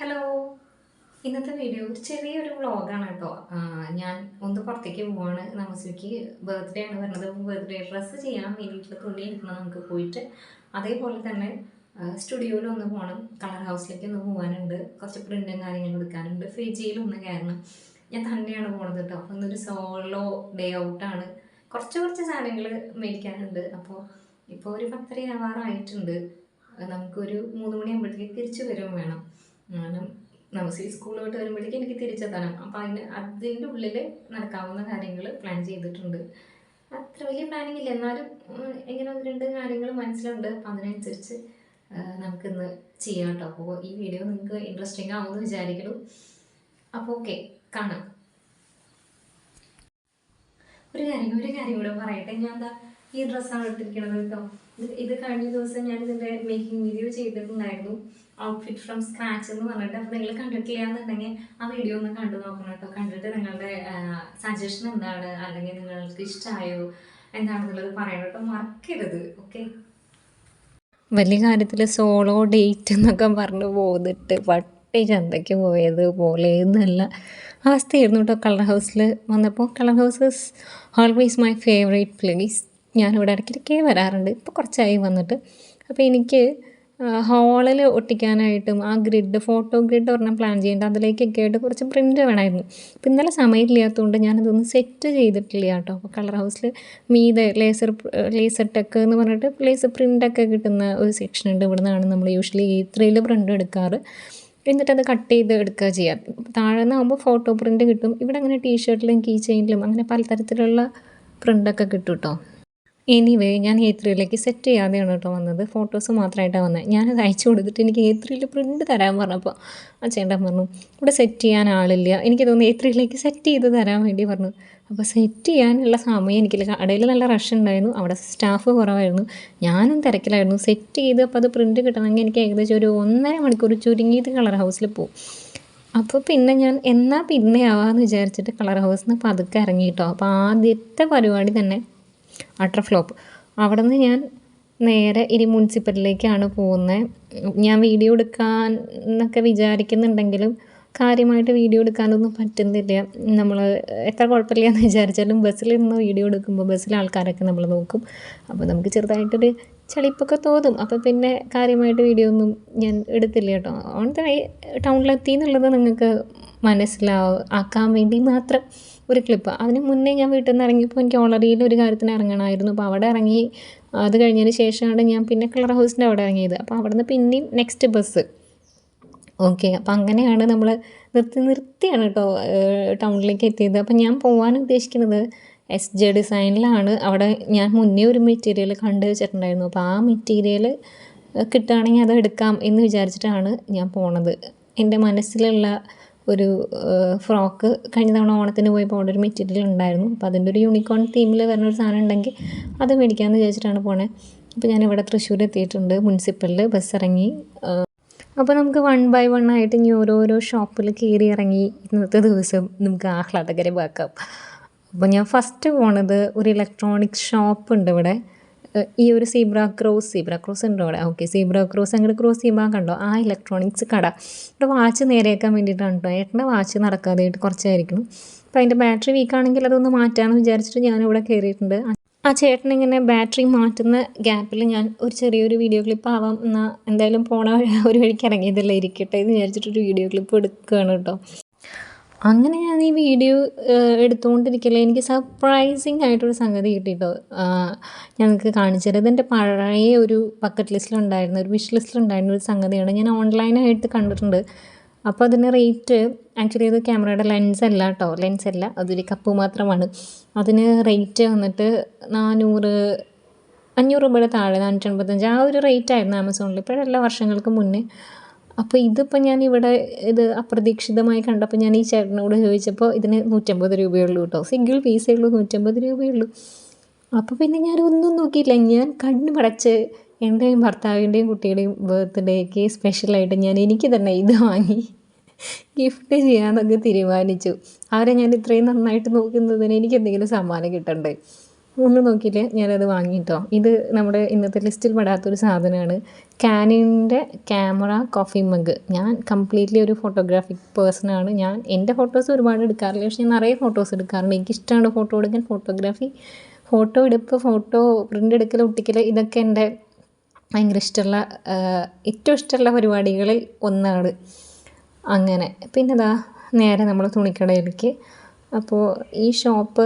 Hello ഇന്നത്തെ video ഒരു ചെറിയൊരു വ്ളോഗാണ് കേട്ടോ ഞാൻ ഒന്ന് പുറത്തേക്ക് പോവാണ്. നമസ്വിക്ക് ബർത്ത്ഡേ ആണ് വരുന്നത് ബർത്ത്ഡേ ഡ്രസ്സ് ചെയ്യണം. വേണ്ടിയിട്ടുള്ള തുണി എടുക്കണം നമുക്ക് പോയിട്ട്. അതേപോലെ തന്നെ സ്റ്റുഡിയോയിൽ ഒന്ന് പോകണം കളർ ഹൗസിലേക്ക് ഒന്ന് പോകാനുണ്ട് കുറച്ച് പ്രിന്റും കാര്യങ്ങളും എടുക്കാനുണ്ട്. ഫിജിയിൽ കയറണം ഞാൻ തന്നെയാണ് പോകുന്നത് കേട്ടോ അപ്പോൾ ഇന്നൊരു സോളോ ഡേ ഔട്ടാണ് കുറച്ച് കുറച്ച് സാധനങ്ങൾ മേടിക്കാനുണ്ട്. അപ്പോൾ ഇപ്പോൾ ഒരു പത്തര ആവാറായിട്ടുണ്ട്. നമുക്കൊരു മൂന്ന് മണിയാകുമ്പോഴത്തേക്ക് തിരിച്ചു വരും വേണം. നമുക്ക് ഈ സ്കൂളിലോട്ട് വരുമ്പോഴേക്കും എനിക്ക് തിരിച്ചെത്തണം അപ്പോൾ അതിന് അതിന്റെ ഉള്ളിൽ നടക്കാവുന്ന കാര്യങ്ങൾ പ്ലാൻ ചെയ്തിട്ടുണ്ട്. അത്ര വലിയ പ്ലാനിങ് ഇല്ല. എന്നാലും എങ്ങനെ ഒന്ന് രണ്ട് കാര്യങ്ങൾ മനസ്സിലുണ്ട്. അപ്പം അതിനനുസരിച്ച് നമുക്കിന്ന് ചെയ്യാം കേട്ടോ അപ്പോൾ ഈ വീഡിയോ നിങ്ങൾക്ക് ഇൻട്രസ്റ്റിംഗ് ആവുമെന്ന് വിചാരിക്കുന്നു. അപ്പോൾ ഓക്കെ കാണാം. ഒരു കാര്യം ഒരു കാര്യം കൂടെ പറയട്ടെ. ഞാൻ എന്താ ഈ ഡ്രസ്സാണ് എടുത്തിരിക്കുന്നത് കേട്ടോ ഇത് കഴിഞ്ഞ ദിവസം ഞാൻ ഇതിന്റെ മേക്കിംഗ് വീഡിയോ ചെയ്തിട്ടുണ്ടായിരുന്നു. ഔട്ട്ഫിറ്റ് ഫ്രം സ്ക്രാച്ച് എന്ന് പറഞ്ഞിട്ട് അപ്പോൾ നിങ്ങൾ കണ്ടിട്ടില്ല എന്നുണ്ടെങ്കിൽ ആ വീഡിയോ ഒന്ന് കണ്ടു നോക്കണം കേട്ടോ. കണ്ടിട്ട് നിങ്ങളുടെ സജഷൻ എന്താണ്? അല്ലെങ്കിൽ നിങ്ങൾക്ക് ഇഷ്ടമായോ എന്താണെന്നുള്ളത് പറയണം കേട്ടോ. മറക്കരുത്. ഓക്കെ വലിയ കാര്യത്തിൽ സോളോ ഡേറ്റ് എന്നൊക്കെ പറഞ്ഞ് പോന്നിട്ട് വട്ടി ചന്തയ്ക്ക് പോയത് പോലെ എന്നല്ല അവസ്ഥയായിരുന്നു കേട്ടോ കളർ ഹൗസിൽ വന്നപ്പോൾ. Colour house is always my favourite place ഞാനിവിടെ ഇടയ്ക്കിടയ്ക്ക് വരാറുണ്ട്. ഇപ്പോൾ കുറച്ചായി വന്നിട്ട്. അപ്പോൾ എനിക്ക് ഹാളിൽ ഒട്ടിക്കാനായിട്ടും ആ ഗ്രിഡ് ഫോട്ടോ ഗ്രിഡ് ഒരെണ്ണം പ്ലാൻ ചെയ്യേണ്ട അതിലേക്കൊക്കെ ആയിട്ട് കുറച്ച് പ്രിന്റ് വേണമായിരുന്നു. അപ്പം ഇന്നലെ സമയമില്ലാത്തതുകൊണ്ട് ഞാനതൊന്ന് സെറ്റ് ചെയ്തിട്ടില്ല കേട്ടോ. അപ്പോൾ കളർ ഹൗസിൽ മീതെ ലേസർ ലേസർ ടെക്ക് എന്ന് പറഞ്ഞിട്ട് ലേസർ പ്രിന്റൊക്കെ കിട്ടുന്ന ഒരു സെക്ഷൻ ഉണ്ട്. ഇവിടെ നിന്നാണ് നമ്മൾ യൂഷ്വലി ഈ ത്രീയിൽ പ്രിന്റ് എടുക്കാറ്. എന്നിട്ട് അത് കട്ട് ചെയ്ത് എടുക്കുക ചെയ്യാം. താഴെ നിന്നാകുമ്പോൾ ഫോട്ടോ പ്രിന്റ് കിട്ടും. ഇവിടെ അങ്ങനെ ടീഷർട്ടിലും കീ ചെയിനിലും അങ്ങനെ പലതരത്തിലുള്ള പ്രിന്റൊക്കെ കിട്ടും കേട്ടോ എനിവേ ഞാൻ എ ത്രീയിലേക്ക് സെറ്റ് ചെയ്യാതെയാണ് കേട്ടോ വന്നത്. ഫോട്ടോസ് മാത്രമായിട്ടാണ് വന്നത്. ഞാനത് അയച്ചു കൊടുത്തിട്ട് എനിക്ക് എ ത്രീയിൽ പ്രിന്റ് തരാൻ പറഞ്ഞപ്പോൾ ആ ചേട്ടൻ പറഞ്ഞു ഇവിടെ സെറ്റ് ചെയ്യാൻ ആളില്ല. എനിക്ക് തോന്നുന്നു എ ത്രീയിലേക്ക് സെറ്റ് ചെയ്ത് തരാൻ വേണ്ടി പറഞ്ഞു. അപ്പോൾ സെറ്റ് ചെയ്യാനുള്ള സമയം എനിക്കില്ല കടയിൽ നല്ല റഷ് ഉണ്ടായിരുന്നു. അവിടെ സ്റ്റാഫ് കുറവായിരുന്നു. ഞാനും തിരക്കിലായിരുന്നു. സെറ്റ് ചെയ്ത് അപ്പോൾ അത് പ്രിന്റ് കിട്ടണമെങ്കിൽ എനിക്ക് ഏകദേശം ഒരു ഒന്നര മണിക്കൂർ ചുരുങ്ങിയത് കളർ ഹൗസിൽ പോകും അപ്പോൾ പിന്നെ ഞാൻ എന്നാൽ പിന്നെ ആവാമെന്ന് വിചാരിച്ചിട്ട് കളർ ഹൗസിൽ നിന്ന് പതുക്കെ ഇറങ്ങി കേട്ടോ. അപ്പോൾ ആദ്യത്തെ പരിപാടി തന്നെ അട്ടർ ഫ്ലോപ്പ്. അവിടെ നിന്ന് ഞാൻ നേരെ ഇനി മുനിസിപ്പലിലേക്കാണ് പോകുന്നത് ഞാൻ വീഡിയോ എടുക്കാൻ എന്നൊക്കെ വിചാരിക്കുന്നുണ്ടെങ്കിലും കാര്യമായിട്ട് വീഡിയോ എടുക്കാനൊന്നും പറ്റുന്നില്ല. നമ്മൾ എത്ര കുഴപ്പമില്ല എന്ന് വിചാരിച്ചാലും ബസ്സിലിരുന്ന് വീഡിയോ എടുക്കുമ്പോൾ ബസ്സിലെ ആൾക്കാരൊക്കെ നമ്മൾ നോക്കും. അപ്പോൾ നമുക്ക് ചെറുതായിട്ടൊരു ചളിപ്പൊക്കെ തോന്നും. അപ്പോൾ പിന്നെ കാര്യമായിട്ട് വീഡിയോ ഒന്നും ഞാൻ എടുത്തില്ല കേട്ടോ. ഓൺ ദ വേ ടൗണിലെത്തി എന്നുള്ളത് നിങ്ങൾക്ക് മനസ്സിലാവും ആക്കാൻ വേണ്ടി മാത്രം. ഒരു ക്ലിപ്പ് അതിന് മുന്നേ ഞാൻ വീട്ടിൽ നിന്ന് ഇറങ്ങിയപ്പോൾ എനിക്ക് ഓളറിയിൽ ഒരു കാര്യത്തിന് ഇറങ്ങണമായിരുന്നു. അപ്പോൾ അവിടെ ഇറങ്ങി അത് കഴിഞ്ഞതിന് ശേഷമാണ് ഞാൻ പിന്നെ കളർ ഹൗസിന്റെ അവിടെ ഇറങ്ങിയത്. അപ്പോൾ അവിടെ നിന്ന് പിന്നെയും നെക്സ്റ്റ് ബസ് ഓക്കെ അപ്പോൾ അങ്ങനെയാണ് നമ്മൾ നിർത്തി നിർത്തിയാണ് കേട്ടോ ടൗണിലേക്ക് എത്തിയത്. അപ്പോൾ ഞാൻ പോകാൻ ഉദ്ദേശിക്കുന്നത് എസ് ജെ ഡിസൈനിലാണ് അവിടെ ഞാൻ മുന്നേ ഒരു മെറ്റീരിയൽ കണ്ടു വെച്ചിട്ടുണ്ടായിരുന്നു. അപ്പോൾ ആ മെറ്റീരിയൽ കിട്ടുകയാണെങ്കിൽ അത് എടുക്കാം എന്ന് വിചാരിച്ചിട്ടാണ് ഞാൻ പോണത്. എന്റെ മനസ്സിലുള്ള ഒരു ഫ്രോക്ക് കഴിഞ്ഞ തവണ ഓണത്തിന് പോയപ്പോൾ അവിടെ ഒരു മെറ്റീരിയൽ ഉണ്ടായിരുന്നു. അപ്പോൾ അതിന്റെ ഒരു യൂണിക്കോൺ തീമിൽ വരുന്ന ഒരു സാധനം ഉണ്ടെങ്കിൽ അത് മേടിക്കാമെന്ന് വിചാരിച്ചിട്ടാണ് പോണേ. അപ്പോൾ ഇവിടെ തൃശ്ശൂർ എത്തിയിട്ടുണ്ട് മുനിസിപ്പലിൽ ബസ് ഇറങ്ങി. അപ്പോൾ നമുക്ക് വൺ ബൈ വൺ ആയിട്ട് ഇനി ഓരോരോ ഷോപ്പിൽ കയറി ഇറങ്ങി ഇന്നത്തെ ദിവസം നമുക്ക് ആഹ്ലാദകരമാക്കാം. അപ്പോൾ ഞാൻ ഫസ്റ്റ് പോണത് ഒരു ഇലക്ട്രോണിക് ഷോപ്പ് ഉണ്ട് ഇവിടെ. ഈ ഒരു സീബ്ര ക്രോസ് സീബ്ര ക്രോസ് ഉണ്ടോ അവിടെ? ഓക്കെ സീബ്ര ക്രോസ് അങ്ങോട്ട് ക്രോസ് ചെയ്യുമ്പോൾ കണ്ടോ? ആ ഇലക്ട്രോണിക്സ് കട. ഇവിടെ വാച്ച് നേരെയാക്കാൻ വേണ്ടിയിട്ടാണ് കേട്ടോ ഏട്ടന്റെ വാച്ച് നടക്കാതെയായിട്ട് കുറച്ചായിരിക്കണം. അപ്പോൾ അതിന്റെ ബാറ്ററി വീക്കാണെങ്കിൽ അതൊന്ന് മാറ്റാമെന്ന് വിചാരിച്ചിട്ട് ഞാനിവിടെ കയറിയിട്ടുണ്ട് ആ ചേട്ടൻ ഇങ്ങനെ ബാറ്ററി മാറ്റുന്ന ഗ്യാപ്പിൽ ഞാൻ ഒരു ചെറിയൊരു വീഡിയോ ക്ലിപ്പ് ആവാം. എന്നാൽ എന്തായാലും പോണ ഒരു വഴിക്ക് ഇറങ്ങിയതല്ലേ ഇരിക്കട്ടെ എന്ന് വിചാരിച്ചിട്ടൊരു വീഡിയോ ക്ലിപ്പ് എടുക്കുകയാണ് കേട്ടോ അങ്ങനെ ഞാൻ ഈ വീഡിയോ എടുത്തുകൊണ്ടിരിക്കല്ലേ എനിക്ക് സർപ്രൈസിങ് ആയിട്ടൊരു സംഗതി കിട്ടിയിട്ടോ ഞങ്ങൾക്ക് കാണിച്ചത് ഇതെന്റെ പഴയ ഒരു പക്കറ്റ് ലിസ്റ്റിലുണ്ടായിരുന്ന ഒരു വിഷ് ലിസ്റ്റിലുണ്ടായിരുന്ന ഒരു സംഗതിയാണ് ഞാൻ ഓൺലൈനായിട്ട് കണ്ടിട്ടുണ്ട്. അപ്പോൾ അതിന് റേറ്റ് ആക്ച്വലി അത് ക്യാമറയുടെ ലെൻസ് അല്ല കേട്ടോ ലെൻസ് അല്ല അതൊരു കപ്പ് മാത്രമാണ്. അതിന് റേറ്റ് വന്നിട്ട് നാനൂറ് അഞ്ഞൂറ് രൂപയുടെ താഴെ നാനൂറ്റി എൺപത്തഞ്ച് ആ ഒരു റേറ്റ് ആയിരുന്നു ആമസോണിൽ ഇപ്പോഴെല്ലാ വർഷങ്ങൾക്ക് മുന്നേ. അപ്പോൾ ഇതിപ്പോൾ ഞാൻ ഇവിടെ ഇത് അപ്രതീക്ഷിതമായി കണ്ടപ്പോൾ ഞാൻ ഈ ചേട്ടനോട് ചോദിച്ചപ്പോൾ ഇതിന് നൂറ്റമ്പത് രൂപയേ ഉള്ളൂ കേട്ടോ സിംഗിൾ പീസേ ഉള്ളൂ നൂറ്റമ്പത് രൂപയേ ഉള്ളൂ അപ്പോൾ പിന്നെ ഞാൻ ഒന്നും നോക്കിയില്ല. ഞാൻ കണ്ണു പടച്ച് എന്റെയും ഭർത്താവിന്റെയും കുട്ടിയുടെയും ബർത്ത്ഡേക്ക് സ്പെഷ്യലായിട്ട് ഞാൻ എനിക്ക് തന്നെ ഇത് വാങ്ങി ഗിഫ്റ്റ് ചെയ്യാമെന്നൊക്കെ തീരുമാനിച്ചു. അവരെ ഞാൻ ഇത്രയും നന്നായിട്ട് നോക്കുന്നതിന് എനിക്ക് എന്തെങ്കിലും സമ്മാനം കിട്ടണ്ടേ? ഒന്നും നോക്കിയില്ല? ഞാനത് വാങ്ങിയിട്ടോ ഇത് നമ്മുടെ ഇന്നത്തെ ലിസ്റ്റിൽ പെടാത്തൊരു സാധനമാണ്. കാനിന്റെ ക്യാമറ കോഫി മഗ്. ഞാൻ കംപ്ലീറ്റ്ലി ഒരു ഫോട്ടോഗ്രാഫിക് പേഴ്സണാണ്. ഞാൻ എന്റെ ഫോട്ടോസ് ഒരുപാട് എടുക്കാറില്ല. പക്ഷേ ഞാൻ നിറയെ ഫോട്ടോസ് എടുക്കാറുണ്ട്. എനിക്കിഷ്ടമാണ് ഫോട്ടോ എടുക്കാൻ ഫോട്ടോഗ്രാഫി. ഫോട്ടോ എടുപ്പ് ഫോട്ടോ പ്രിന്റ് എടുക്കൽ ഒട്ടിക്കൽ ഇതൊക്കെ എന്റെ ഭയങ്കര ഇഷ്ടമുള്ള ഏറ്റവും ഇഷ്ടമുള്ള പരിപാടികളിൽ ഒന്നാണ്. അങ്ങനെ. പിന്നെ ദാ നേരെ നമ്മൾ തുണിക്കടയിലേക്ക്. അപ്പോൾ ഈ ഷോപ്പ്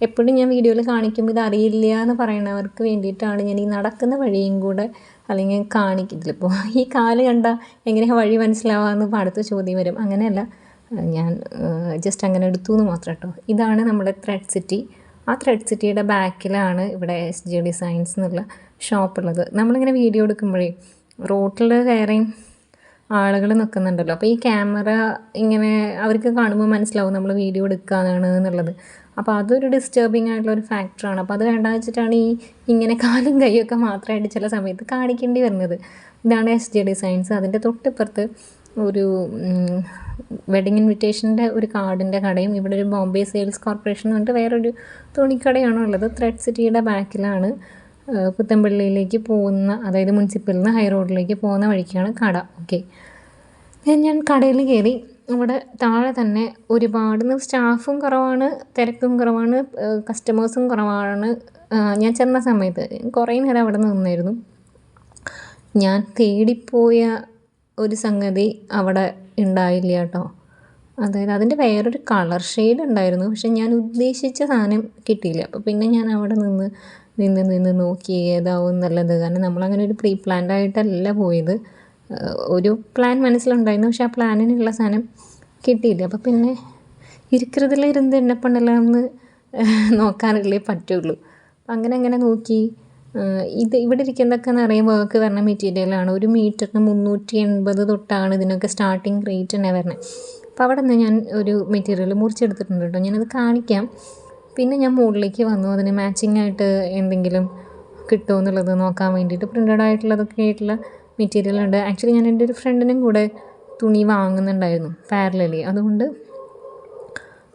എപ്പോഴും ഞാൻ വീഡിയോയിൽ കാണിക്കുമ്പോൾ ഇത് അറിയില്ല എന്ന് പറയുന്നവർക്ക് വേണ്ടിയിട്ടാണ് ഞാൻ ഈ നടക്കുന്ന വഴിയും കൂടെ അല്ലെങ്കിൽ കാണിക്കുന്നതിലിപ്പോൾ ഈ കാൽ കണ്ട എങ്ങനെയാണ് വഴി മനസ്സിലാവാമെന്ന് പാടത്ത് ചോദ്യം വരും. അങ്ങനെയല്ല. ഞാൻ ജസ്റ്റ് അങ്ങനെ എടുത്തു എന്ന് മാത്രം കേട്ടോ. ഇതാണ് നമ്മുടെ ത്രെഡ് സിറ്റി ആ ത്രെഡ് സിറ്റിയുടെ ബാക്കിലാണ് ഇവിടെ എസ് ജി ഡിസൈൻസ് എന്നുള്ള ഷോപ്പുള്ളത് നമ്മളിങ്ങനെ വീഡിയോ എടുക്കുമ്പോഴേ റോട്ടിൽ കയറി ആളുകൾ നിൽക്കുന്നുണ്ടല്ലോ അപ്പോൾ ഈ ക്യാമറ ഇങ്ങനെ അവർക്ക് കാണുമ്പോൾ മനസ്സിലാവും നമ്മൾ വീഡിയോ എടുക്കുകയാണ് എന്നുള്ളത്. അപ്പോൾ അതൊരു ഡിസ്റ്റർബിങ് ആയിട്ടുള്ള ഒരു ഫാക്ടറാണ് അപ്പോൾ അത് വേണ്ട വെച്ചിട്ടാണ് ഈ ഇങ്ങനെ കാലും കൈയൊക്കെ മാത്രമായിട്ട് ചില സമയത്ത് കാണിക്കേണ്ടി വരുന്നത്. ഇതാണ് എസ് ജെ ഡിസൈൻസ് അതിന്റെ തൊട്ടിപ്പുറത്ത് ഒരു വെഡിങ് ഇൻവിറ്റേഷന്റെ ഒരു കാർഡിന്റെ കടയും ഇവിടെ ഒരു ബോംബെ സെയിൽസ് കോർപ്പറേഷൻ എന്ന് പറഞ്ഞിട്ട് വേറൊരു തുണിക്കടയാണ് ഉള്ളത്. ത്രെഡ് സിറ്റിയുടെ ബാക്കിലാണ് പുത്തൻപള്ളിയിലേക്ക് പോകുന്ന അതായത് മുനിസിപ്പലിൽ നിന്ന് ഹൈ റോഡിലേക്ക് പോകുന്ന വഴിക്കാണ് കട. ഓക്കെ ഞാൻ കടയിൽ കയറി അവിടെ താഴെ തന്നെ ഒരുപാട് സ്റ്റാഫും കുറവാണ് തിരക്കും കുറവാണ് കസ്റ്റമേഴ്സും കുറവാണ്. ഞാൻ ചെന്ന സമയത്ത് കുറേ നേരം അവിടെ നിന്നായിരുന്നു. ഞാൻ തേടിപ്പോയ ഒരു സംഗതി അവിടെ ഉണ്ടായില്ല കേട്ടോ. അതായത് അതിന്റെ വേറൊരു കളർ ഷെയ്ഡ് ഉണ്ടായിരുന്നു പക്ഷെ ഞാൻ ഉദ്ദേശിച്ച സാധനം കിട്ടിയില്ല. അപ്പോൾ പിന്നെ ഞാൻ അവിടെ നിന്ന് നിന്ന് നിന്ന് നോക്കി ഏതാവും എന്നുള്ളത് കാരണം നമ്മളങ്ങനെ ഒരു പ്രീ പ്ലാൻഡ് ആയിട്ടല്ല പോയത്. ഒരു പ്ലാൻ മനസ്സിലുണ്ടായിരുന്നു. പക്ഷെ ആ പ്ലാനിനുള്ള സാധനം കിട്ടിയില്ല. അപ്പോൾ പിന്നെ ഇരിക്കുന്നതിൽ ഇരുന്ന് എന്നെ പണ്ടല്ല എന്ന് നോക്കാനല്ലേ പറ്റുള്ളൂ. അങ്ങനെ അങ്ങനെ നോക്കി. ഇത് ഇവിടെ ഇരിക്കുന്നതൊക്കെ നിറയെ വർക്ക് വരുന്ന മെറ്റീരിയലാണ് ഒരു മീറ്ററിന് മുന്നൂറ്റി എൺപത് തൊട്ടാണ് ഇതിനൊക്കെ സ്റ്റാർട്ടിങ് റേറ്റ് തന്നെ വരുന്നത് അപ്പോൾ അവിടെ നിന്ന് ഞാൻ ഒരു മെറ്റീരിയൽ മുറിച്ചെടുത്തിട്ടുണ്ട് കേട്ടോ. ഞാനത് കാണിക്കാം. പിന്നെ ഞാൻ മുകളിലേക്ക് വന്നു. അതിന് മാച്ചിങ് ആയിട്ട് എന്തെങ്കിലും കിട്ടുമോ എന്നുള്ളത് നോക്കാൻ വേണ്ടിയിട്ട്. പ്രിന്റഡ് ആയിട്ടുള്ളതൊക്കെ ആയിട്ടുള്ള മെറ്റീരിയൽ ഉണ്ട്. ആക്ച്വലി ഞാൻ എന്റെ ഒരു ഫ്രണ്ടിനും കൂടെ തുണി വാങ്ങുന്നുണ്ടായിരുന്നു പാരലലി അതുകൊണ്ട്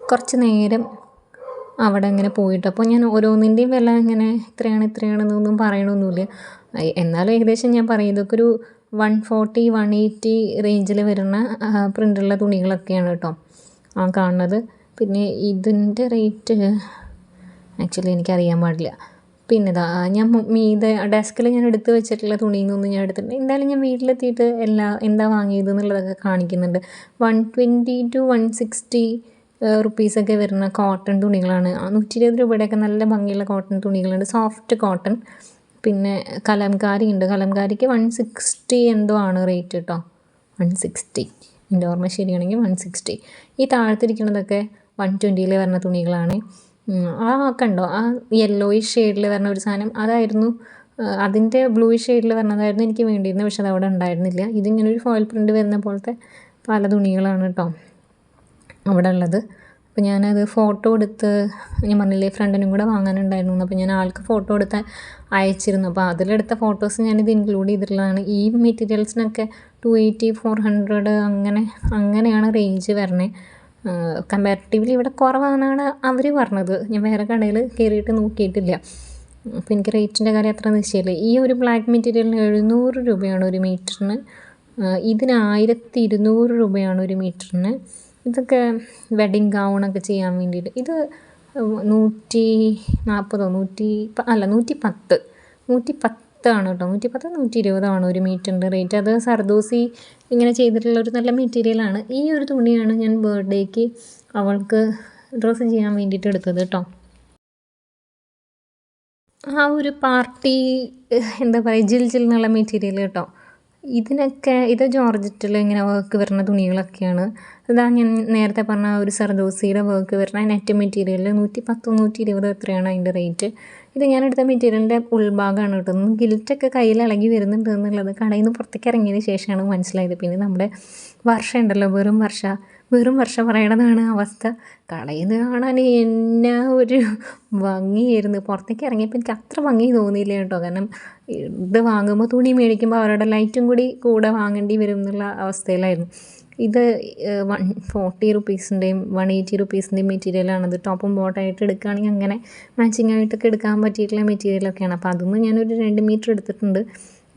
കുറച്ച് നേരം അവിടെ ഇങ്ങനെ പോയിട്ട് അപ്പോൾ ഞാൻ ഓരോന്നിന്റെയും വില ഇങ്ങനെ ഇത്രയാണ് ഇത്രയാണ് എന്നൊന്നും പറയണമൊന്നുമില്ല എന്നാലും ഏകദേശം ഞാൻ പറയും ഇതൊക്കെ ഒരു വൺ ഫോർട്ടി വൺ എയ്റ്റി റേഞ്ചിൽ വരുന്ന പ്രിന്റുള്ള തുണികളൊക്കെയാണ് കേട്ടോ ആ കാണുന്നത്. പിന്നെ ഇതിന്റെ റേറ്റ് ആക്ച്വലി എനിക്കറിയാൻ പാടില്ല. പിന്നെ ഇതാ ഞാൻ മീതെ ഡെസ്കിൽ ഞാൻ എടുത്ത് വെച്ചിട്ടുള്ള തുണിയിൽ നിന്നൊന്നും ഞാൻ എടുത്തിട്ടുണ്ട്. എന്തായാലും ഞാൻ വീട്ടിലെത്തിയിട്ട് എല്ലാ എന്താ വാങ്ങിയത് എന്നുള്ളതൊക്കെ കാണിക്കുന്നുണ്ട്. One twenty to one sixty റുപ്പീസൊക്കെ വരുന്ന കോട്ടൺ തുണികളാണ്. നൂറ്റി ഇരുപത് രൂപയുടെയൊക്കെ നല്ല ഭംഗിയുള്ള കോട്ടൺ തുണികളുണ്ട്. Soft cotton. പിന്നെ കലംകാരി ഉണ്ട്. കലംകാരിക്ക് വൺ സിക്സ്റ്റി എന്തോ ആണ് റേറ്റ് കേട്ടോ വൺ സിക്സ്റ്റി. എന്റെ ഓർമ്മ ശരിയാണെങ്കിൽ വൺ സിക്സ്റ്റി. ഈ താഴത്തിരിക്കുന്നതൊക്കെ വൺ ട്വന്റിയിൽ വരുന്ന തുണികളാണ്. ആ കണ്ടോ? ആ യെല്ലോയിഷ് ഷെയ്ഡിൽ വരുന്ന ഒരു സാധനം. അതായിരുന്നു അതിന്റെ ബ്ലൂയിഷ് ഷെയ്ഡിൽ വരുന്നതായിരുന്നു എനിക്ക് വേണ്ടിയിരുന്നത്. പക്ഷെ അത് അവിടെ ഉണ്ടായിരുന്നില്ല. ഇതിങ്ങനെ ഒരു ഫോയിൽ പ്രിന്റ് വരുന്ന പോലത്തെ പല തുണികളാണ് കേട്ടോ അവിടെ ഉള്ളത്. അപ്പോൾ ഞാനത് ഫോട്ടോ എടുത്ത് ഞാൻ പറഞ്ഞില്ലേ ഫ്രണ്ടിനും കൂടെ വാങ്ങാനുണ്ടായിരുന്നു. അപ്പോൾ ഞാൻ ആൾക്ക് ഫോട്ടോ എടുത്ത് അയച്ചിരുന്നു. അപ്പോൾ അതിലെടുത്ത ഫോട്ടോസ് ഞാനിത് ഇൻക്ലൂഡ് ചെയ്തിട്ടുള്ളതാണ്. ഈ മെറ്റീരിയൽസിനൊക്കെ ടു എയ്റ്റി ഫോർ ഹൺഡ്രഡ് അങ്ങനെ അങ്ങനെയാണ് റേഞ്ച് വരണേ. കമ്പാരിറ്റീവ്ലി ഇവിടെ കുറവാണെന്നാണ് അവർ പറഞ്ഞത്. ഞാൻ വേറെ കടയിൽ കയറിയിട്ട് നോക്കിയിട്ടില്ല. അപ്പോൾ എനിക്ക് റേറ്റിന്റെ കാര്യം അത്ര നിശ്ചയമില്ല. ഈ ഒരു ബ്ലാക്ക് മെറ്റീരിയലിന് എഴുന്നൂറ് രൂപയാണ് ഒരു മീറ്ററിന് ഇതിന് ആയിരത്തി ഇരുന്നൂറ് രൂപയാണ് ഒരു മീറ്ററിന് ഇതൊക്കെ വെഡിങ് ഗൗണൊക്കെ ചെയ്യാൻ വേണ്ടിയിട്ട്. ഇത് നൂറ്റി നാൽപ്പതോ നൂറ്റി അല്ല നൂറ്റി പത്ത്. നൂറ്റി പത്താണ് കേട്ടോ. നൂറ്റി പത്ത് നൂറ്റി ഇരുപതാണ് ഒരു മീറ്ററിന്റെ റേറ്റ്. അത് സർദോസി ഇങ്ങനെ ചെയ്തിട്ടുള്ള ഒരു നല്ല മെറ്റീരിയലാണ് ഈ ഒരു തുണിയാണ് ഞാൻ ബർത്ത്ഡേക്ക് അവൾക്ക് ഡ്രസ്സ് ചെയ്യാൻ വേണ്ടിയിട്ട് എടുത്തത് കേട്ടോ. ആ ഒരു പാർട്ടി എന്താ പറയുക ജിൽ ജിൽ എന്നുള്ള മെറ്റീരിയൽ കേട്ടോ. ഇതിനൊക്കെ ഇത് ജോർജറ്റിൽ ഇങ്ങനെ വർക്ക് വരുന്ന തുണികളൊക്കെയാണ്. ഇതാ ഞാൻ നേരത്തെ പറഞ്ഞ ഒരു സർദോസിയുടെ വർക്ക് വരുന്ന നെറ്റ് മെറ്റീരിയലിൽ നൂറ്റി പത്ത് നൂറ്റി ഇരുപത് എത്രയാണ് അതിന്റെ റേറ്റ് ഇത് ഞാൻ എടുത്ത മെറ്റീരിയലിന്റെ ഉൾഭാഗമാണ് കിട്ടുന്നത് ഗിൽറ്റൊക്കെ കയ്യിൽ ഇളകി വരുന്നുണ്ട് എന്നുള്ളത് കടയിൽ നിന്ന് പുറത്തേക്ക് ഇറങ്ങിയതിന് ശേഷമാണ് മനസ്സിലായത്. പിന്നെ നമ്മുടെ വർഷം ഉണ്ടല്ലോ വെറും വർഷ. വെറും വർഷം പറയണതാണ് അവസ്ഥ. കടയിൽ നിന്ന് കാണാൻ എന്നാ ഒരു ഭംഗിയായിരുന്നു. പുറത്തേക്ക് ഇറങ്ങിയപ്പോൾ എനിക്ക് അത്ര ഭംഗി തോന്നിയില്ല കേട്ടോ. കാരണം ഇത് വാങ്ങുമ്പോൾ തുണി മേടിക്കുമ്പോൾ അവരുടെ ലൈറ്റും കൂടി കൂടെ വാങ്ങേണ്ടി വരും എന്നുള്ള അവസ്ഥയിലായിരുന്നു. ഇത് വൺ ഫോർട്ടി റുപ്പീസിന്റെയും വൺ എയ്റ്റി റുപ്പീസിന്റെയും മെറ്റീരിയലാണിത് ടോപ്പും ബോട്ടായിട്ട് എടുക്കുകയാണെങ്കിൽ അങ്ങനെ മാച്ചിങ് ആയിട്ടൊക്കെ എടുക്കാൻ പറ്റിയിട്ടുള്ള മെറ്റീരിയലൊക്കെയാണ് അപ്പോൾ അതൊന്നും ഞാനൊരു രണ്ട് മീറ്റർ എടുത്തിട്ടുണ്ട്.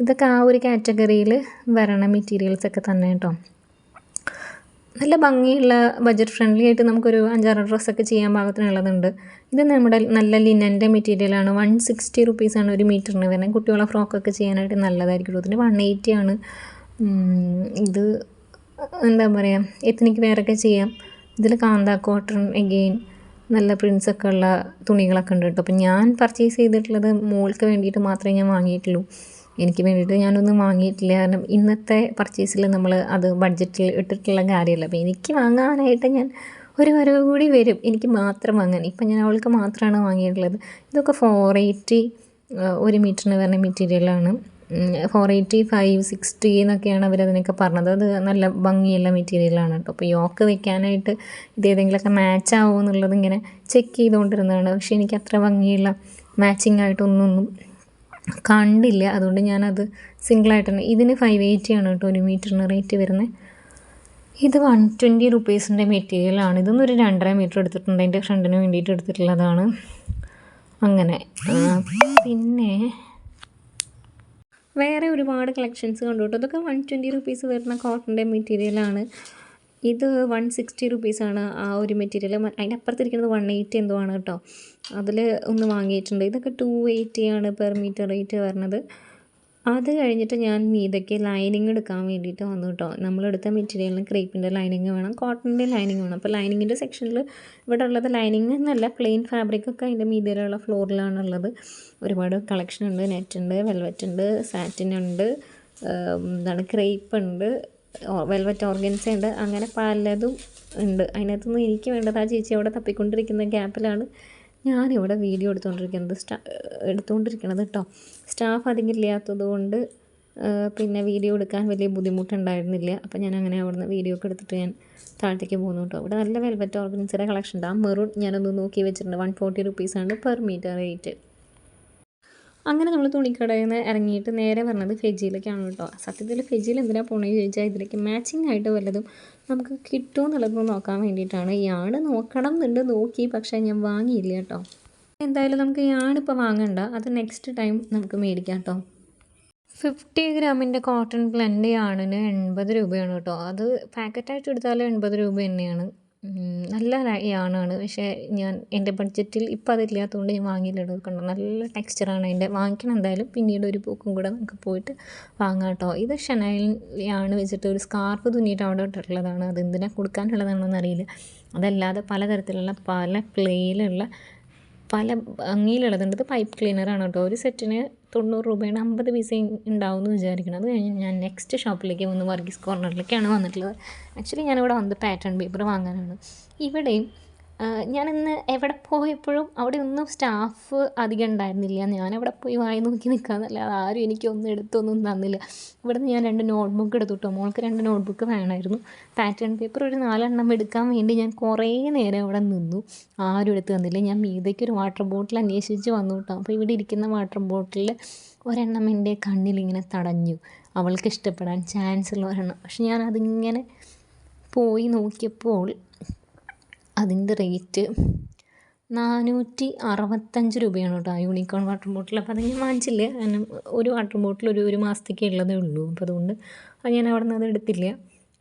ഇതൊക്കെ ആ ഒരു കാറ്റഗറിയിൽ വരണ മെറ്റീരിയൽസൊക്കെ തന്നെ കേട്ടോ നല്ല ഭംഗിയുള്ള ബജറ്റ് ഫ്രണ്ട്ലി ആയിട്ട് നമുക്കൊരു അഞ്ചാറ് ഡ്രസ്സൊക്കെ ചെയ്യാൻ പാകത്തിനുള്ളതുണ്ട്. ഇത് നമ്മുടെ നല്ല ലിനന്റെ മെറ്റീരിയലാണ് വൺ സിക്സ്റ്റി റുപ്പീസാണ് ഒരു മീറ്ററിന് വരുന്നത്. കുട്ടികളെ ഫ്രോക്കൊക്കെ ചെയ്യാനായിട്ട് നല്ലതായിരിക്കും. ഇതിന് വൺ എയ്റ്റി ആണ്. ഇത് എന്താ പറയുക എത്തനിക്ക് വേറൊക്കെ ചെയ്യാം. ഇതിൽ കാന്ത കോട്ടൺ എഗെയിൻ നല്ല പ്രിൻസ് ഒക്കെ ഉള്ള തുണികളൊക്കെ ഉണ്ട് കേട്ടോ. അപ്പം ഞാൻ പർച്ചേസ് ചെയ്തിട്ടുള്ളത് മോൾക്ക് വേണ്ടിയിട്ട് മാത്രമേ ഞാൻ വാങ്ങിയിട്ടുള്ളൂ. എനിക്ക് വേണ്ടിയിട്ട് ഞാനൊന്നും വാങ്ങിയിട്ടില്ല. കാരണം ഇന്നത്തെ പർച്ചേസിൽ നമ്മൾ അത് ബഡ്ജറ്റിൽ ഇട്ടിട്ടുള്ള കാര്യമല്ല. അപ്പോൾ എനിക്ക് വാങ്ങാനായിട്ട് ഞാൻ ഒരു വരവ് കൂടി വരും. എനിക്ക് മാത്രം വാങ്ങാൻ. ഇപ്പം ഞാൻ അവൾക്ക് മാത്രമാണ് വാങ്ങിയിട്ടുള്ളത്. ഇതൊക്കെ ഫോർ എയ്റ്റി ഒരു മീറ്ററിന് വരുന്ന മെറ്റീരിയലാണ് ഫോർ എയ്റ്റി ഫൈവ് സിക്സ്റ്റി എന്നൊക്കെയാണ് അവരതിനൊക്കെ പറഞ്ഞത്. അത് നല്ല ഭംഗിയുള്ള മെറ്റീരിയലാണ് കേട്ടോ. അപ്പോൾ യോക്ക് വെക്കാനായിട്ട് ഇത് ഏതെങ്കിലുമൊക്കെ മാച്ച് ആവുമോ എന്നുള്ളത് ഇങ്ങനെ ചെക്ക് ചെയ്തുകൊണ്ടിരുന്നതാണ്. പക്ഷേ എനിക്ക് അത്ര ഭംഗിയുള്ള മാച്ചിങ് ആയിട്ടൊന്നും കണ്ടില്ല. അതുകൊണ്ട് ഞാനത് സിംഗിളായിട്ട് തന്നെ ഇതിന് ഫൈവ് എയ്റ്റി ആണ് കേട്ടോ ഒരു മീറ്ററിന് റേറ്റ് വരുന്നത്. ഇത് വൺ ട്വന്റി റുപ്പീസിന്റെ മെറ്റീരിയലാണ്. ഇതൊന്നും ഒരു രണ്ടര മീറ്റർ എടുത്തിട്ടുണ്ട്. എന്റെ ഫ്രണ്ടിന് വേണ്ടിയിട്ട് എടുത്തിട്ടുള്ളതാണ്. അങ്ങനെ പിന്നെ വേറെ ഒരുപാട് കളക്ഷൻസ് കണ്ടു കേട്ടോ ഇതൊക്കെ വൺ ട്വന്റി റുപ്പീസ് വരുന്ന കോട്ടന്റെ മെറ്റീരിയലാണ് ഇത് വൺ സിക്സ്റ്റി റുപ്പീസാണ് ആ ഒരു മെറ്റീരിയൽ അതിന്റെ അപ്പുറത്തിരിക്കുന്നത് വൺ എയ്റ്റി എന്തോ ആണ് കേട്ടോ. അതിൽ ഒന്ന് വാങ്ങിയിട്ടുണ്ട്. ഇതൊക്കെ ടു എയ്റ്റി ആണ് പെർ മീറ്റർ റേറ്റ് വരുന്നത്. അത് കഴിഞ്ഞിട്ട് ഞാൻ മീതയ്ക്ക് ലൈനിങ് എടുക്കാൻ വേണ്ടിയിട്ട് വന്നു കേട്ടോ. നമ്മളെടുത്ത മെറ്റീരിയലിന് ക്രേപ്പിന്റെ ലൈനിങ് വേണം കോട്ടന്റെ ലൈനിങ് വേണം. അപ്പോൾ ലൈനിങ്ങിന്റെ സെക്ഷനിൽ ഇവിടെ ഉള്ളത് ലൈനിങ് എന്നല്ല പ്ലെയിൻ ഫാബ്രിക്കൊക്കെ അതിന്റെ മീതിയിലുള്ള ഫ്ലോറിലാണുള്ളത് ഒരുപാട് കളക്ഷൻ ഉണ്ട് നെറ്റ് ഉണ്ട് വെൽവെറ്റ് ഉണ്ട് സാറ്റിൻ ഉണ്ട് എന്താണ് ക്രേപ്പ് ഉണ്ട് വെൽവെറ്റ് ഓർഗൻസ ഉണ്ട് അങ്ങനെ പലതും ഉണ്ട്. അതിനകത്തുനിന്ന് എനിക്ക് വേണ്ടത് ആ ചേച്ചി അവിടെ തപ്പിക്കൊണ്ടിരിക്കുന്ന ഗ്യാപ്പിലാണ് ഞാനിവിടെ വീഡിയോ എടുത്തുകൊണ്ടിരിക്കുന്നത് സ്റ്റാ എടുത്തുകൊണ്ടിരിക്കണത് കേട്ടോ സ്റ്റാഫ് അധികം ഇല്ലാത്തത് കൊണ്ട് പിന്നെ വീഡിയോ എടുക്കാൻ വലിയ ബുദ്ധിമുട്ടുണ്ടായിരുന്നില്ല. അപ്പോൾ ഞാൻ അങ്ങനെ അവിടുന്ന് വീഡിയോ ഒക്കെ എടുത്തിട്ട് ഞാൻ താഴത്തേക്ക് പോകുന്നു കേട്ടോ ഇവിടെ നല്ല വെൽവെറ്റ് ഓർഗൻസിയുടെ കളക്ഷൻ ഉണ്ട് ആ മെറൂൺ ഞാനൊന്ന് നോക്കി വെച്ചിട്ടുണ്ട്. വൺ ഫോർട്ടി റുപ്പീസാണ് പെർ മീറ്റർ റേറ്റ് അങ്ങനെ നമ്മൾ തുണിക്കടയിൽ നിന്ന് ഇറങ്ങിയിട്ട് നേരെ പറഞ്ഞത് ഫെജിയിലേക്കാണ് കേട്ടോ. സത്യത്തിൽ ഫെജിയിൽ എന്തിനാണ് പോകണമെന്ന് ചോദിച്ചാൽ ഇതിലേക്ക് മാച്ചിങ് ആയിട്ട് വല്ലതും നമുക്ക് കിട്ടുമോ നോക്കാൻ വേണ്ടിയിട്ടാണ്. യാണ് നോക്കണം എന്നുണ്ട് നോക്കി പക്ഷേ ഞാൻ വാങ്ങിയില്ല കേട്ടോ. എന്തായാലും നമുക്ക് യാണിപ്പോൾ വാങ്ങണ്ട. അത് നെക്സ്റ്റ് ടൈം നമുക്ക് മേടിക്കാം കേട്ടോ. ഫിഫ്റ്റി ഗ്രാമിന്റെ കോട്ടൺ ബ്ലെൻഡ് യാണിന് എൺപത് രൂപയാണ് കേട്ടോ. അത് പാക്കറ്റായിട്ട് എടുത്താൽ എൺപത് രൂപ തന്നെയാണ്. നല്ല യാണാണ് പക്ഷേ ഞാൻ എന്റെ ബഡ്ജറ്റിൽ ഇപ്പം അതില്ലാത്തതുകൊണ്ട് ഞാൻ വാങ്ങിയില്ല കണ്ടോ? നല്ല ടെക്സ്ചറാണ് അതിന്റെ. വാങ്ങിക്കണം എന്തായാലും. പിന്നീട് ഒരു പൂക്കും കൂടെ നമുക്ക് പോയിട്ട് വാങ്ങാം കേട്ടോ. ഇത് ഷനൈൽ വെച്ചിട്ട് ഒരു സ്കാർഫ് തുന്നിയിട്ട് അവിടെ ഇട്ടിട്ടുള്ളതാണ്. അത് എന്തിനാ കൊടുക്കാനുള്ളതാണോ എന്നറിയില്ല അതല്ലാതെ പലതരത്തിലുള്ള പല പ്ലേയിലുള്ള പല ഭംഗിയിലുള്ളതുണ്ട്. ഇത് പൈപ്പ് ക്ലീനറാണ് കേട്ടോ ഒരു സെറ്റിന് തൊണ്ണൂറ് രൂപയാണ് അമ്പത് പീസ് ഉണ്ടാവും എന്ന് വിചാരിക്കണം അത് കഴിഞ്ഞ് ഞാൻ നെക്സ്റ്റ് ഷോപ്പിലേക്ക് വന്ന് വർഗീസ് കോർണറിലേക്കാണ് വന്നിട്ടുള്ളത്. ആക്ച്വലി ഞാനിവിടെ വന്ന് പാറ്റേൺ പേപ്പർ വാങ്ങാനാണ്. ഇവിടെയും ഞാനിന്ന് എവിടെ പോയപ്പോഴും അവിടെ ഒന്നും സ്റ്റാഫ് അധികം ഉണ്ടായിരുന്നില്ല. ഞാനവിടെ പോയി വായി നോക്കി നിൽക്കാമെന്നല്ലാതെ ആരും എനിക്കൊന്നും എടുത്തൊന്നും തന്നില്ല. ഇവിടുന്ന് ഞാൻ രണ്ട് നോട്ട്ബുക്ക് എടുത്തു കേട്ടോ മോൾക്ക് രണ്ട് നോട്ട്ബുക്ക് വേണമായിരുന്നു. പാറ്റേൺ പേപ്പർ ഒരു നാലെണ്ണം എടുക്കാൻ വേണ്ടി ഞാൻ കുറേ നേരം അവിടെ നിന്നു. ആരും എടുത്ത് തന്നില്ല. ഞാൻ മീതയ്ക്ക് ഒരു വാട്ടർ ബോട്ടിൽ അന്വേഷിച്ച് വന്നു കേട്ടോ അപ്പോൾ ഇവിടെ ഇരിക്കുന്ന വാട്ടർ ബോട്ടിൽ ഒരെണ്ണം എന്റെ കണ്ണിലിങ്ങനെ തടഞ്ഞു. അവൾക്ക് ഇഷ്ടപ്പെടാൻ ചാൻസ് ഉള്ള ഒരെണ്ണം. പക്ഷെ ഞാൻ അതിങ്ങനെ പോയി നോക്കിയപ്പോൾ അതിന്റെ റേറ്റ് നാനൂറ്റി അറുപത്തഞ്ച് രൂപയാണ് കേട്ടോ. ആ യൂണിക്കോൺ വാട്ടർ ബോട്ടിൽ അപ്പോൾ അത് ഞാൻ വാങ്ങിച്ചില്ല. കാരണം ഒരു വാട്ടർ ബോട്ടിൽ ഒരു ഒരു മാസത്തേക്ക് ഉള്ളതേ ഉള്ളൂ. അപ്പോൾ അതുകൊണ്ട് അത് ഞാൻ അവിടെ നിന്ന് അത് എടുത്തില്ല.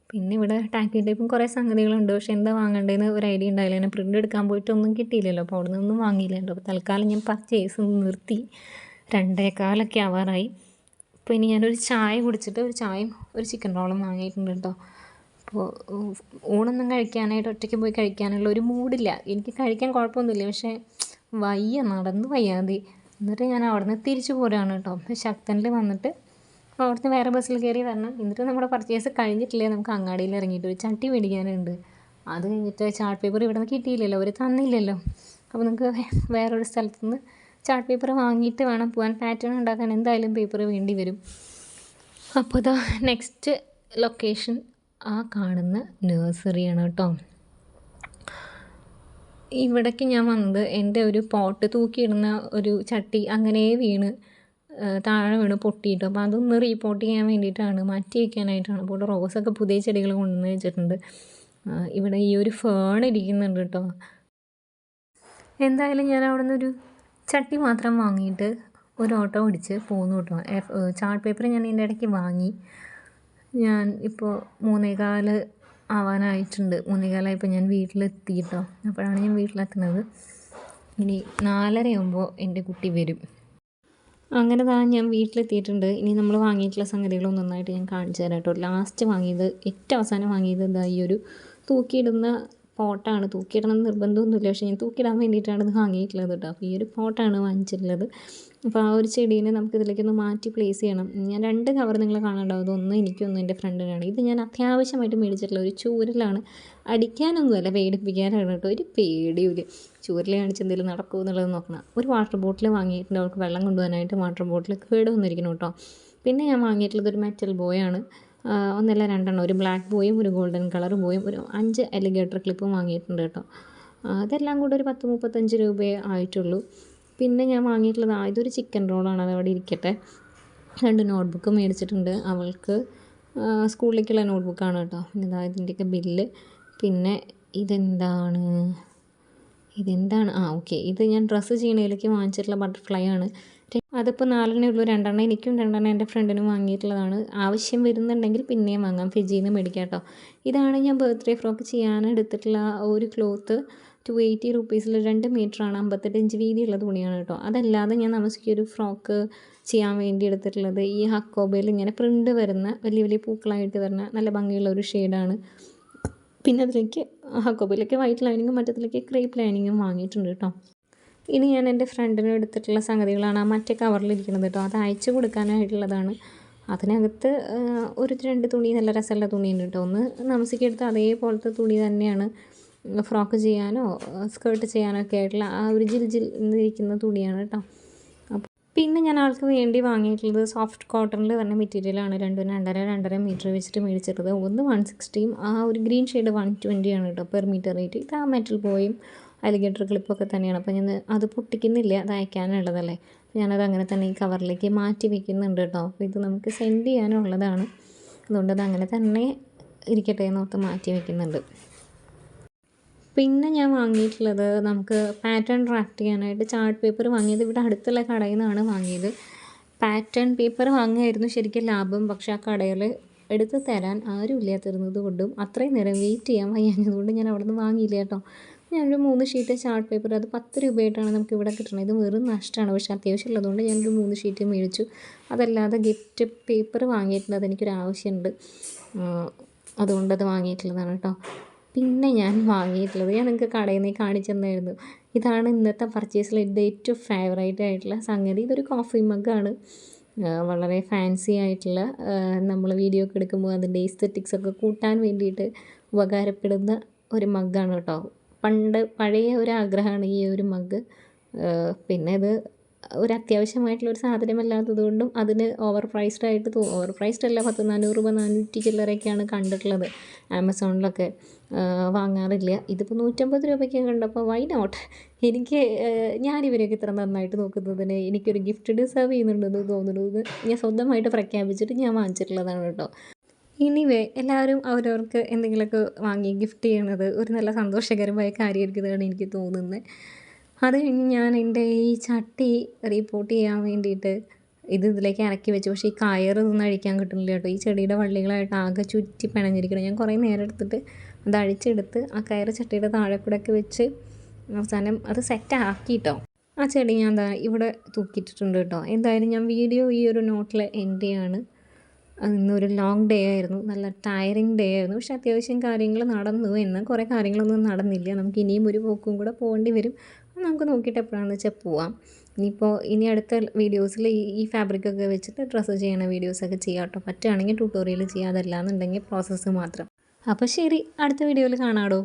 പിന്നെ ഇവിടെ ടാക്കി ടൈപ്പും കുറേ സംഗതികളുണ്ട്. പക്ഷേ എന്താ വാങ്ങേണ്ടതെന്ന് ഒരു ഐഡിയ ഉണ്ടായില്ല. ഞാൻ പ്രിന്റ് എടുക്കാൻ പോയിട്ട് ഒന്നും കിട്ടിയില്ലല്ലോ. അപ്പോൾ അവിടെ നിന്നൊന്നും വാങ്ങിയില്ലല്ലോ അപ്പോൾ തൽക്കാലം ഞാൻ പർച്ചേസ് നിർത്തി. രണ്ടേകാലൊക്കെ ആവാറായി. അപ്പോൾ ഇനി ഞാനൊരു ചായ കുടിച്ചിട്ട് ഒരു ചായയും ഒരു ചിക്കൻ റോളും വാങ്ങിയിട്ടുണ്ട് കേട്ടോ. അപ്പോൾ ഊണൊന്നും കഴിക്കാനായിട്ട് ഒറ്റയ്ക്ക് പോയി കഴിക്കാനുള്ള ഒരു മൂഡില്ല. എനിക്ക് കഴിക്കാൻ കുഴപ്പമൊന്നുമില്ല. പക്ഷേ വയ്യ നടന്ന് വയ്യാതെ എന്നിട്ട് ഞാൻ അവിടുന്ന് തിരിച്ചു പോരാണ് കേട്ടോ. ശക്തനിൽ വന്നിട്ട് അവിടുന്ന് വേറെ ബസ്സിൽ കയറി വരണം. എന്നിട്ട് നമ്മുടെ പർച്ചേസ് കഴിഞ്ഞിട്ടില്ലേ? നമുക്ക് അങ്ങാടിയിൽ ഇറങ്ങിയിട്ട് ഒരു ചട്ടി മേടിക്കാനുണ്ട്. അത് കഴിഞ്ഞിട്ട് ചാർട്ട് പേപ്പർ ഇവിടെ നിന്ന് കിട്ടിയില്ലല്ലോ. അവർ തന്നില്ലല്ലോ. അപ്പോൾ നമുക്ക് വേറൊരു സ്ഥലത്തു നിന്ന് ചാർട്ട് പേപ്പർ വാങ്ങിയിട്ട് വേണം പോകാൻ പാറ്റേൺ ഉണ്ടാക്കാൻ എന്തായാലും പേപ്പർ വേണ്ടി വരും. അപ്പോൾ ഇതാ നെക്സ്റ്റ് ലൊക്കേഷൻ ആ കാണുന്ന നഴ്സറിയാണ് കേട്ടോ. ഇവിടേക്ക് ഞാൻ വന്നത് എന്റെ ഒരു പോട്ട് തൂക്കിയിടുന്ന ഒരു ചട്ടി അങ്ങനെ വീണ് താഴെ വീണ് പൊട്ടിയിട്ടു. അപ്പോൾ അതൊന്ന് റീപോർട്ട് ചെയ്യാൻ വേണ്ടിയിട്ടാണ് മാറ്റി വയ്ക്കാനായിട്ടാണ് അപ്പോൾ റോസൊക്കെ പുതിയ ചെടികൾ കൊണ്ടുവന്ന് വെച്ചിട്ടുണ്ട്. ഇവിടെ ഈ ഒരു ഫേൺ ഇരിക്കുന്നുണ്ട് കേട്ടോ. എന്തായാലും ഞാൻ അവിടെ നിന്നൊരു ചട്ടി മാത്രം വാങ്ങിയിട്ട് ഒരു ഓട്ടോ ഓടിച്ച് പോന്നു കേട്ടോ. ചാർട്ട് പേപ്പർ ഞാൻ ഇതിന്റെ ഇടയ്ക്ക് വാങ്ങി. ഞാൻ ഇപ്പോൾ മൂന്നേകാൽ ആവാനായിട്ടുണ്ട്. മൂന്നേകാലായപ്പോൾ ഞാൻ വീട്ടിലെത്തി കേട്ടോ അപ്പോഴാണ് ഞാൻ വീട്ടിലെത്തുന്നത്. ഇനി നാലരയാകുമ്പോൾ എന്റെ കുട്ടി വരും. അങ്ങനെ താ ഞാൻ വീട്ടിലെത്തിയിട്ടുണ്ട്. ഇനി നമ്മൾ വാങ്ങിയിട്ടുള്ള സംഗതികളൊന്നും നന്നായിട്ട് ഞാൻ കാണിച്ചു തരാം കേട്ടോ. ലാസ്റ്റ് വാങ്ങിയത് ഏറ്റവും അവസാനം വാങ്ങിയത് എന്താ ഈ ഒരു തൂക്കിയിടുന്ന പോട്ടാണ് തൂക്കിയിടണം നിർബന്ധമൊന്നുമില്ല. പക്ഷേ ഞാൻ തൂക്കിയിടാൻ വേണ്ടിയിട്ടാണ് ഇത് വാങ്ങിയിട്ടുള്ളത് കേട്ടോ. അപ്പോൾ ഈ ഒരു പോട്ടാണ് വാങ്ങിച്ചിട്ടുള്ളത്. അപ്പോൾ ആ ഒരു ചെടീനെ നമുക്ക് ഇതിലേക്കൊന്ന് മാറ്റി പ്ലേസ് ചെയ്യണം. ഞാൻ രണ്ട് കവർ നിങ്ങൾ കാണാണ്ടാവും ഒന്ന് എനിക്കൊന്നും എന്റെ ഫ്രണ്ടിനാണ്. ഇത് ഞാൻ അത്യാവശ്യമായിട്ട് മേടിച്ചിട്ടുള്ള ഒരു ചൂരലാണ്. അടിക്കാനൊന്നുമല്ല പേടിപ്പിക്കാനാണ് കേട്ടോ. ഒരു പേടിയില്ല ചൂരൽ കാണിച്ച് എന്തെങ്കിലും നടക്കുമോ എന്നുള്ളത് നോക്കണം. ഒരു വാട്ടർ ബോട്ടിൽ വാങ്ങിയിട്ടുണ്ട്. അവൾക്ക് വെള്ളം കൊണ്ടുപോകാനായിട്ട് വാട്ടർ ബോട്ടിൽ കേട് വന്നിരിക്കണം കേട്ടോ. പിന്നെ ഞാൻ വാങ്ങിയിട്ടുള്ളത് ഒരു മെറ്റൽ ബോയാണ്. ഒന്നല്ല രണ്ടെണ്ണം. ഒരു ബ്ലാക്ക് ബോയും ഒരു ഗോൾഡൻ കളർ ബോയും ഒരു അഞ്ച് അലിഗേറ്റർ ക്ലിപ്പും വാങ്ങിയിട്ടുണ്ട് കേട്ടോ. അതെല്ലാം കൂടെ ഒരു പത്ത് മുപ്പത്തഞ്ച് രൂപയേ ആയിട്ടുള്ളൂ. പിന്നെ ഞാൻ വാങ്ങിയിട്ടുള്ളത് ഇതൊരു ചിക്കൻ റോളാണ് അതവിടെ ഇരിക്കട്ടെ. രണ്ട് നോട്ട്ബുക്ക് മേടിച്ചിട്ടുണ്ട്. അവൾക്ക് സ്കൂളിലേക്കുള്ള നോട്ട്ബുക്കാണ് കേട്ടോ. ഇതാ ഇതിന്റെയൊക്കെ ബില്ല് പിന്നെ ഇതെന്താണ്? ഇതെന്താണ്? ആ ഓക്കെ ഇത് ഞാൻ ഡ്രസ്സ് ചെയ്യണേലേക്ക് വാങ്ങിച്ചിട്ടുള്ള ബട്ടർഫ്ലൈ ആണ്. അതിപ്പോൾ നാലെണ്ണേ ഉള്ളൂ. രണ്ടെണ്ണം എനിക്കും രണ്ടെണ്ണം എന്റെ ഫ്രണ്ടിനും വാങ്ങിയിട്ടുള്ളതാണ്. ആവശ്യം വരുന്നുണ്ടെങ്കിൽ പിന്നെയും വാങ്ങാം. ഫിജിയിൽ നിന്ന് മേടിക്കാം കേട്ടോ ഇതാണ് ഞാൻ ബർത്ത്ഡേ ഫ്രോക്ക് ചെയ്യാൻ എടുത്തിട്ടുള്ള ഒരു ക്ലോത്ത്. ടു എയ്റ്റി റുപ്പീസിൽ രണ്ട് മീറ്ററാണ് അമ്പത്തെട്ട് ഇഞ്ച് വീതിയുള്ള തുണിയാണ് കേട്ടോ. അതല്ലാതെ ഞാൻ നമുക്ക് ഒരു ഫ്രോക്ക് ചെയ്യാൻ വേണ്ടി എടുത്തിട്ടുള്ളത് ഈ ഹക്കോബയിൽ ഇങ്ങനെ പ്രിന്റ് വരുന്ന വലിയ വലിയ പൂക്കളായിട്ട് വരുന്ന നല്ല ഭംഗിയുള്ള ഒരു ഷെയ്ഡാണ് പിന്നെ അതിലേക്ക് ഹക്കോബയിലേക്ക് വൈറ്റ് ലൈനിങ്ങും മറ്റത്തിലേക്ക് ക്രേപ്പ് ലൈനിങ്ങും വാങ്ങിയിട്ടുണ്ട് കേട്ടോ. ഇനി ഞാൻ എന്റെ ഫ്രണ്ടിന് എടുത്തിട്ടുള്ള സംഗതികളാണ് ആ മറ്റേ കവറിലിരിക്കുന്നത് കേട്ടോ. അത് അയച്ചു കൊടുക്കാനായിട്ടുള്ളതാണ്. അതിനകത്ത് ഒരു രണ്ട് തുണി നല്ല രസമുള്ള തുണിയുണ്ട് കേട്ടോ. ഒന്ന് നമസിക്കെടുത്ത് അതേപോലത്തെ തുണി തന്നെയാണ് ഫ്രോക്ക് ചെയ്യാനോ സ്കേർട്ട് ചെയ്യാനോ ഒക്കെ ആയിട്ടുള്ള ആ ഒരു ജിൽ ജിൽ ഇരിക്കുന്ന തുണിയാണ് കേട്ടോ. അപ്പോൾ പിന്നെ ഞാൻ ആൾക്ക് വേണ്ടി വാങ്ങിയിട്ടുള്ളത് സോഫ്റ്റ് കോട്ടണിൽ വരുന്ന മെറ്റീരിയലാണ് രണ്ടും രണ്ടര രണ്ടര മീറ്റർ വെച്ചിട്ട് മേടിച്ചിട്ടുള്ളത് ഒന്ന് വൺ സിക്സ്റ്റിയും ആ ഒരു ഗ്രീൻ ഷെയ്ഡ് വൺ ട്വന്റിയാണ് കേട്ടോ പെർ മീറ്റർ റേറ്റ് ഇത് ആ മെറ്റൽ പോയും അലിഗേറ്റർ ക്ലിപ്പൊക്കെ തന്നെയാണ്. അപ്പോൾ ഞാൻ അത് പൊട്ടിക്കുന്നില്ല അത് അയക്കാനുള്ളതല്ലേ. ഞാനത് അങ്ങനെ തന്നെ ഈ കവറിലേക്ക് മാറ്റി വെക്കുന്നുണ്ട് കേട്ടോ അപ്പോൾ ഇത് നമുക്ക് സെൻഡ് ചെയ്യാനുള്ളതാണ്. അതുകൊണ്ട് അത് അങ്ങനെ തന്നെ ഇരിക്കട്ടെ എന്നോർത്ത് മാറ്റി വെക്കുന്നുണ്ട്. പിന്നെ ഞാൻ വാങ്ങിയിട്ടുള്ളത് നമുക്ക് പാറ്റേൺ ഡ്രാഫ്റ്റ് ചെയ്യാനായിട്ട് ചാർട്ട് പേപ്പർ വാങ്ങിയത് ഇവിടെ അടുത്തുള്ള കടയിൽ നിന്നാണ് വാങ്ങിയത്. പാറ്റേൺ പേപ്പർ വാങ്ങിയായിരുന്നു ശരിക്കും ലാഭം. പക്ഷേ ആ കടയിൽ എടുത്ത് തരാൻ ആരും ഇല്ലാത്തിരുന്നത് കൊണ്ടും അത്രയും നേരം വെയിറ്റ് ചെയ്യാൻ വയ്യാഞ്ഞതുകൊണ്ട് ഞാൻ അവിടെ നിന്ന് വാങ്ങിയില്ല കേട്ടോ ഞാനൊരു മൂന്ന് ഷീറ്റ് ചാർട്ട് പേപ്പർ അത് പത്ത് രൂപയായിട്ടാണ് നമുക്ക് ഇവിടെ കിട്ടുന്നത് ഇത് വെറും നഷ്ടമാണ്. പക്ഷേ അത്യാവശ്യം ഉള്ളതുകൊണ്ട് ഞാനൊരു മൂന്ന് ഷീറ്റ് മേടിച്ചു. അതല്ലാതെ ഗിഫ്റ്റ് പേപ്പർ വാങ്ങിയിട്ടുള്ളത് എനിക്കൊരു ആവശ്യമുണ്ട്. അതുകൊണ്ട് അത് വാങ്ങിയിട്ടുള്ളതാണ് കേട്ടോ. പിന്നെ ഞാൻ വാങ്ങിയിട്ടുള്ളത് ഞാൻ നിങ്ങൾക്ക് കടയിൽ നിന്ന് കാണിച്ചു തന്നായിരുന്നു. ഇതാണ് ഇന്നത്തെ പർച്ചേസിൽ എന്റെ ഏറ്റവും ഫേവറേറ്റ് ആയിട്ടുള്ള സംഗതി. ഇതൊരു കോഫി മഗ്ഗാണ് വളരെ ഫാൻസി ആയിട്ടുള്ള നമ്മൾ വീഡിയോ ഒക്കെ എടുക്കുമ്പോൾ അതിന്റെ എസ്തെറ്റിക്സ് ഒക്കെ കൂട്ടാൻ വേണ്ടിയിട്ട് ഉപകാരപ്പെടുന്ന ഒരു മഗ്ഗാണ് കേട്ടോ. പണ്ട് പഴയ ഒരു ആഗ്രഹമാണ് ഈ ഒരു മഗ് പിന്നെ ഇത് ഒരു അത്യാവശ്യമായിട്ടുള്ള ഒരു സാധനമല്ലാത്തത് കൊണ്ടും അതിന് ഓവർ പ്രൈസ്ഡ് ആയിട്ട് തോ ഓവർ പ്രൈസ്ഡ് അല്ല പത്ത് നാനൂറ് രൂപ നാനൂറ്റി ചില്ലറയൊക്കെയാണ് കണ്ടിട്ടുള്ളത് ആമസോണിലൊക്കെ. വാങ്ങാറില്ല. ഇതിപ്പോൾ നൂറ്റമ്പത് രൂപയ്ക്ക് കണ്ടപ്പോൾ വൈ നോട്ട് എനിക്ക് ഞാൻ ഇവരെയൊക്കെ ഇത്ര നന്നായിട്ട് നോക്കുന്നതിന് എനിക്കൊരു ഗിഫ്റ്റ് ഡിസേർവ് ചെയ്യുന്നുണ്ടെന്ന് തോന്നുന്നത് ഞാൻ സ്വന്തമായിട്ട് പ്രഖ്യാപിച്ചിട്ട് ഞാൻ വാങ്ങിച്ചിട്ടുള്ളതാണ് കേട്ടോ. എനിവേ എല്ലാവരും അവരവർക്ക് എന്തെങ്കിലുമൊക്കെ വാങ്ങി ഗിഫ്റ്റ് ചെയ്യണത് ഒരു നല്ല സന്തോഷകരമായ കാര്യമായിരിക്കുന്നതാണ് എനിക്ക് തോന്നുന്നത്. അത് കഴിഞ്ഞ് ഞാൻ എന്റെ ഈ ചട്ടി റിപ്പോർട്ട് ചെയ്യാൻ വേണ്ടിയിട്ട് ഇത് ഇതിലേക്ക് ഇറക്കി വെച്ചു. പക്ഷേ ഈ കയറ് ഇതൊന്നും അഴിക്കാൻ കിട്ടുന്നില്ല കേട്ടോ. ഈ ചെടിയുടെ വള്ളികളായിട്ട് ആകെ ചുറ്റി പിണഞ്ഞിരിക്കണം ഞാൻ കുറേ നേരം എടുത്തിട്ട് അത് അഴിച്ചെടുത്ത് ആ കയർ ചട്ടിയുടെ താഴെ ഒക്കെ വെച്ച് അവസാനം അത് സെറ്റ് ആക്കി കേട്ടോ ആ ചെടി ഞാൻ ഇവിടെ തൂക്കിയിട്ടിട്ടുണ്ട് കേട്ടോ എന്തായാലും ഞാൻ വീഡിയോ ഈ ഒരു നോട്ടിൽ എൻഡ് ചെയ്യാണ്. ഇന്നൊരു ലോങ് ഡേ ആയിരുന്നു. നല്ല ടയറിങ് ഡേ ആയിരുന്നു. പക്ഷെ അത്യാവശ്യം കാര്യങ്ങൾ നടന്നു. എന്നാൽ കുറേ കാര്യങ്ങളൊന്നും നടന്നില്ല. നമുക്ക് ഇനിയും ഒരു പോക്കും കൂടെ പോകേണ്ടി വരും. നമുക്ക് നോക്കിയിട്ട് എപ്പോഴാണെന്ന് വെച്ചാൽ പോവാം. ഇനിയിപ്പോൾ ഇനി അടുത്ത വീഡിയോസിൽ ഈ ഈ ഫാബ്രിക്കൊക്കെ വെച്ചിട്ട് ഡ്രസ്സ് ചെയ്യണ വീഡിയോസൊക്കെ ചെയ്യാം കേട്ടോ. പറ്റുകയാണെങ്കിൽ ട്യൂട്ടോറിയൽ ചെയ്യാം. അതല്ലാന്നുണ്ടെങ്കിൽ പ്രോസസ്സ് മാത്രം. അപ്പോൾ ശരി. അടുത്ത വീഡിയോയിൽ കാണാടോ?